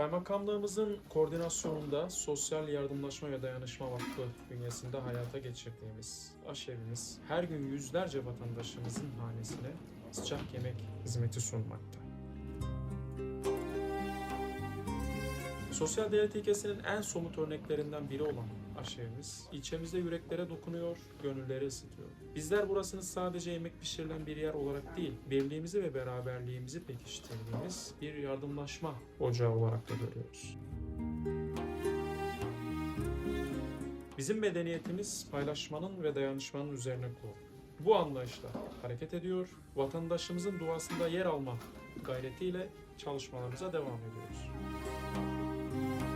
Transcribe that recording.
Kaymakamlığımızın koordinasyonunda Sosyal Yardımlaşma ve Dayanışma Vakfı bünyesinde hayata geçirdiğimiz aşevimiz her gün yüzlerce vatandaşımızın hanesine sıcak yemek hizmeti sunmakta. Sosyal devlet ilkesinin en somut örneklerinden biri olan aşevimiz ilçemizde yüreklere dokunuyor, gönülleri ısıtıyor. Bizler burasını sadece yemek pişirilen bir yer olarak değil, birliğimizi ve beraberliğimizi pekiştirdiğimiz bir yardımlaşma ocağı olarak da görüyoruz. Bizim medeniyetimiz paylaşmanın ve dayanışmanın üzerine kurulu. Bu anlayışla hareket ediyor, vatandaşımızın duasında yer alma gayretiyle çalışmalarımıza devam ediyoruz. thank you